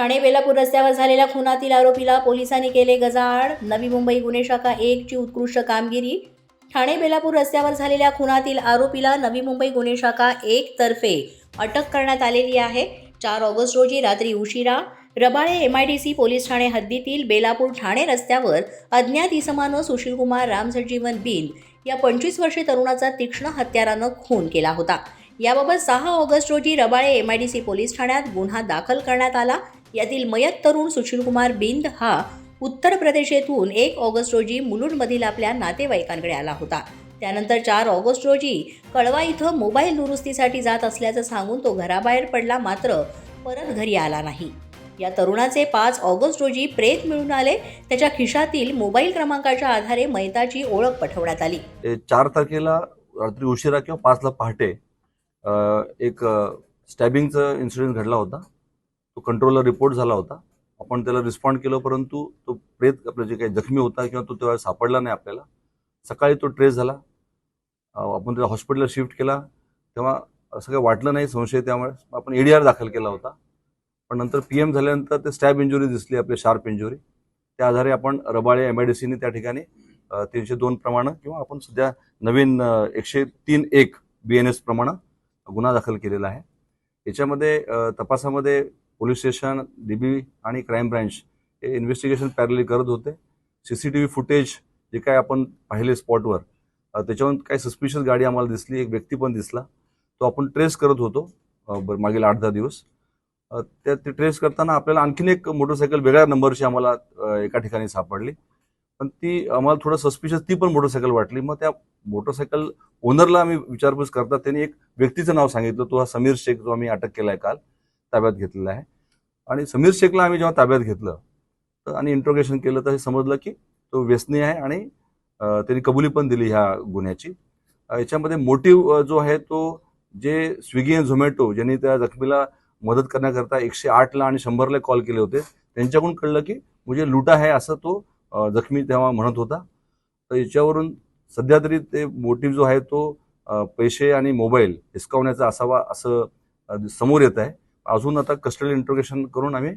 ठाणे बेलापूर रस्त्यावर झालेल्या खुनातील आरोपीला पोलिसांनी केले गजाआड. नवी मुंबई गुन्हे शाखा एकची उत्कृष्ट कामगिरी. ठाणे बेलापूर रस्त्यावर झालेल्या खुनातील आरोपीला नवी मुंबई गुन्हे शाखा एक तर्फे अटक करण्यात आलेली आहे. चार ऑगस्ट रोजी रात्री उशिरा Rabale M I D C police Thane हद्दीतील बेलापूर ठाणे रस्त्यावर अज्ञात इसमानं सुशीलकुमार रामसजीवन बिन या पंचवीस वर्षीय तरुणाचा तीक्ष्ण हत्यारानं खून केला होता. याबाबत सहा ऑगस्ट रोजी Rabale M I D C police ठाण्यात गुन्हा दाखल करण्यात आला. यातील मयत तरुण सुशीलकुमार बिंद हा उत्तर प्रदेश येथून एक ऑगस्ट रोजी मुलुंडमधील आपल्या नातेवाईकांकडे आला होता. त्यानंतर चार ऑगस्ट रोजी कळवा इथं मोबाईल दुरुस्तीसाठी जात असल्याचं सांगून तो घराबाहेर पडला मात्र परत घरी आला नाही. या तरुणाचे पाच ऑगस्ट रोजी प्रेत मिळून आले. त्याच्या खिशातील मोबाईल क्रमांकाच्या आधारे मैताची ओळख पठवण्यात आली. चार तारखेला रात्री उशिरा किंवा पाचला पहाटे एक स्टॅबिंगचा इन्सिडेंट घडला होता. तो कंट्रोलला रिपोर्ट झाला होता. आपण त्याला रिस्पॉन्ड केलं परंतु तो प्रेत आपलं जे काही जखमी होता किंवा तो तेव्हा सापडला नाही आपल्याला. सकाळी तो ट्रेस झाला. आपण त्याला हॉस्पिटलला शिफ्ट केला. तेव्हा असं काही वाटलं नाही संशय त्यामुळे. आपण एडीआर दाखल केला होता. पण नंतर पी एम झाल्यानंतर ते स्टॅब इंजुरी दिसली आपली शार्प इंजुरी त्या आधारे आपण रबाळे एम आय डी सीने त्या ठिकाणी तीनशे दोन प्रमाणे किंवा आपण सध्या नवीन एकशे तीन एक बी एन एस प्रमाणे गुन्हा दाखल केलेला आहे. याच्यामध्ये तपासामध्ये पोलीस स्टेशन डीबी आणि क्राईम ब्रँच हे इन्व्हेस्टिगेशन पॅरली करत होते. C C T V footage जे काय आपण पाहिले स्पॉटवर त्याच्यावरून काही सस्पिशियस गाडी आम्हाला दिसली एक व्यक्ती पण दिसला. तो आपण ट्रेस करत होतो मागील आठ दहा दिवस. त्या ते ट्रेस करताना आपल्याला आणखीन एक मोटरसायकल वेगळ्या नंबरची आम्हाला एका ठिकाणी सापडली. पण ती आम्हाला थोडं सस्पिशियस ती पण मोटरसायकल वाटली. मग त्या मोटरसायकल ओनरला आम्ही विचारपूस करता त्यांनी एक व्यक्तीचं नाव सांगितलं. तो हा समीर शेख जो आम्ही अटक केला आहे काल. ताब्यात घेतलेला आहे. आणि समीर शेखला आम्ही जेव्हा ताब्यात घेतलं तर आणि इंट्रोगेशन केलं तर हे समजलं की तो व्यसनी आहे आणि त्यांनी कबुली पण दिली ह्या गुन्ह्याची. याच्यामध्ये मोटिव्ह जो आहे तो जे स्विगी आणि झोमॅटो ज्यांनी त्या जखमीला मदत करण्याकरता एकशे आठला आणि शंभरला कॉल केले होते त्यांच्याकडून कळलं की म्हणजे लुटा आहे असं तो जखमी तेव्हा म्हणत होता. तर याच्यावरून सध्या तरी ते मोटिव्ह जो आहे तो पैसे आणि मोबाईल हिसकावण्याचा असावा असं समोर येत आहे. अजून आता कस्टडी इंट्रोगेशन करून आम्ही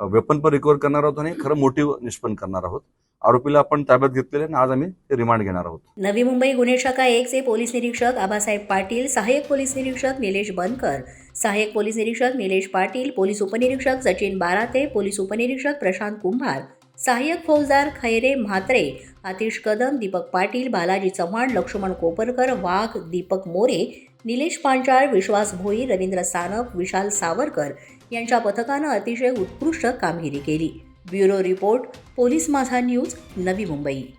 वेपन पण रिकवर करणार आहोत आणि खरं मोटिव्ह निष्पन्न करणार आहोत. आरोपीला आपण ताब्यात घेतलेले आणि आज आम्ही ते रिमांड घेणार आहोत. नवी मुंबई गुन्हे शाखा एक चे पोलीस निरीक्षक आबासाहेब पाटील सहाय्यक पोलीस निरीक्षक निलेश बनकर सहाय्यक पोलीस निरीक्षक निलेश पाटील पोलीस उपनिरीक्षक सचिन बाराते पोलीस उपनिरीक्षक प्रशांत कुंभार सहाय्यक फौजदार खैरे म्हात्रे आतिश कदम दीपक पाटील बालाजी चव्हाण लक्ष्मण कोपरकर वाघ दीपक मोरे निलेश पांचाळ विश्वास भोई रवींद्र सानप विशाल सावरकर यांच्या पथकानं अतिशय उत्कृष्ट कामगिरी केली. Bureau report police Majha news Navi Mumbai.